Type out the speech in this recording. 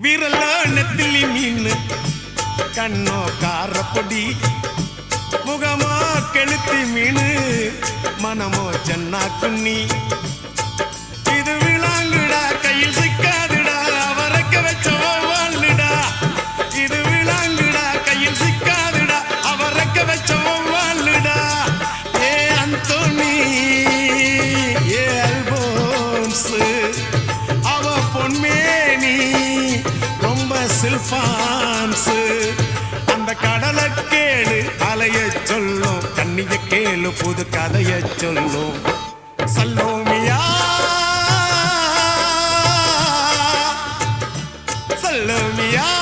விரல நெத்திலி மீன் கண்ணோ காரப்பொடி முகமா கெளுத்தி மீன் மனமோ சென்னா குன்னி. இது விளாங்குடா கையில் சிக்காதுடா அவரக்க வச்சவோ வாழ்டா இது விளாங்குடா கையில் சிக்காதுடா அவரக்க வச்சவோ வாழ்டா ஏ அந்தோனி ஏ அல்போன்ஸ் ரொம்ப சில்பான்ஸ் அந்த கடலை கேளு அலைய சொல்லும். கண்ணிய கேளு புது கதைய சொல்லும். சல்லோமியா. சல்லோமியா.